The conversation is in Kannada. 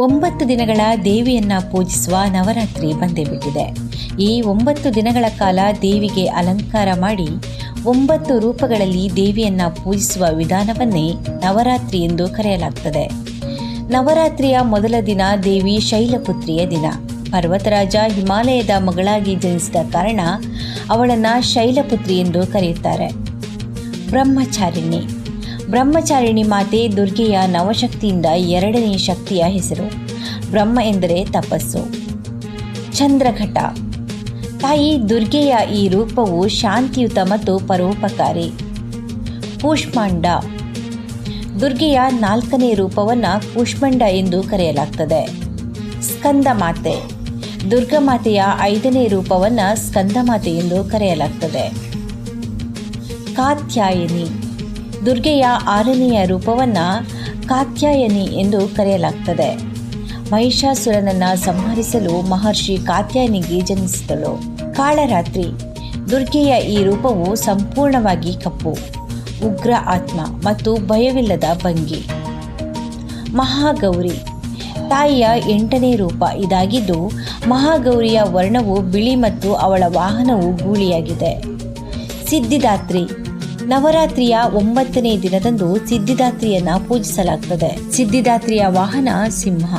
ಒಂಬತ್ತು ದಿನಗಳ ದೇವಿಯನ್ನ ಪೂಜಿಸುವ ನವರಾತ್ರಿ ಬಂದೇ ಬಿಟ್ಟಿದೆ. ಈ ಒಂಬತ್ತು ದಿನಗಳ ಕಾಲ ದೇವಿಗೆ ಅಲಂಕಾರ ಮಾಡಿ ಒಂಬತ್ತು ರೂಪಗಳಲ್ಲಿ ದೇವಿಯನ್ನ ಪೂಜಿಸುವ ವಿಧಾನವನ್ನೇ ನವರಾತ್ರಿ ಎಂದು ಕರೆಯಲಾಗ್ತದೆ. ನವರಾತ್ರಿಯ ಮೊದಲ ದಿನ ದೇವಿ ಶೈಲಪುತ್ರಿಯ ದಿನ. ಪರ್ವತರಾಜ ಹಿಮಾಲಯದ ಮಗಳಾಗಿ ಜನಿಸಿದ ಕಾರಣ ಅವಳನ್ನು ಶೈಲಪುತ್ರಿ ಎಂದು ಕರೆಯುತ್ತಾರೆ. ಬ್ರಹ್ಮಚಾರಿಣಿ. ಬ್ರಹ್ಮಚಾರಿಣಿ ಮಾತೆ ದುರ್ಗೆಯ ನವಶಕ್ತಿಯಿಂದ ಎರಡನೇ ಶಕ್ತಿಯ ಹೆಸರು. ಬ್ರಹ್ಮ ಎಂದರೆ ತಪಸ್ಸು. ಚಂದ್ರಘಟ. ತಾಯಿ ದುರ್ಗೆಯ ಈ ರೂಪವು ಶಾಂತಿಯುತ ಮತ್ತು ಪರೋಪಕಾರಿ. ಕೂಷ್ಮಾಂಡ. ದುರ್ಗೆಯ ನಾಲ್ಕನೇ ರೂಪವನ್ನು ಕೂಷ್ಮಂಡ ಎಂದು ಕರೆಯಲಾಗ್ತದೆ. ಸ್ಕಂದ ಮಾತೆ. ದುರ್ಗಾಮಾತೆಯ ಐದನೇ ರೂಪವನ್ನು ಸ್ಕಂದಮಾತೆ ಎಂದು ಕರೆಯಲಾಗ್ತದೆ. ಕಾತ್ಯಾಯನಿ. ದುರ್ಗೆಯ ಆರನೆಯ ರೂಪವನ್ನು ಕಾತ್ಯಾಯನಿ ಎಂದು ಕರೆಯಲಾಗ್ತದೆ. ಮಹಿಷಾಸುರನನ್ನು ಸಂಹರಿಸಲು ಮಹರ್ಷಿ ಕಾತ್ಯಾಯನಿಗೆ ಜನಿಸಿದಳು. ಕಾಳರಾತ್ರಿ, ದುರ್ಗೆಯ ಈ ರೂಪವು ಸಂಪೂರ್ಣವಾಗಿ ಕಪ್ಪು, ಉಗ್ರ ಆತ್ಮ ಮತ್ತು ಭಯವಿಲ್ಲದ ಭಂಗಿ. ಮಹಾಗೌರಿ, ತಾಯಿಯ ಎಂಟನೇ ರೂಪ ಇದಾಗಿದ್ದು, ಮಹಾಗೌರಿಯ ವರ್ಣವು ಬಿಳಿ ಮತ್ತು ಅವಳ ವಾಹನವು ಗೂಳಿಯಾಗಿದೆ. ಸಿದ್ಧಿದಾತ್ರಿ ನವರಾತ್ರಿಯ ಒಂಬತ್ತನೇ ದಿನದಂದು ಸಿದ್ಧಿದಾತ್ರಿಯನ್ನ ಪೂಜಿಸಲಾಗ್ತದೆ. ಸಿದ್ಧಿದಾತ್ರಿಯ ವಾಹನ ಸಿಂಹ.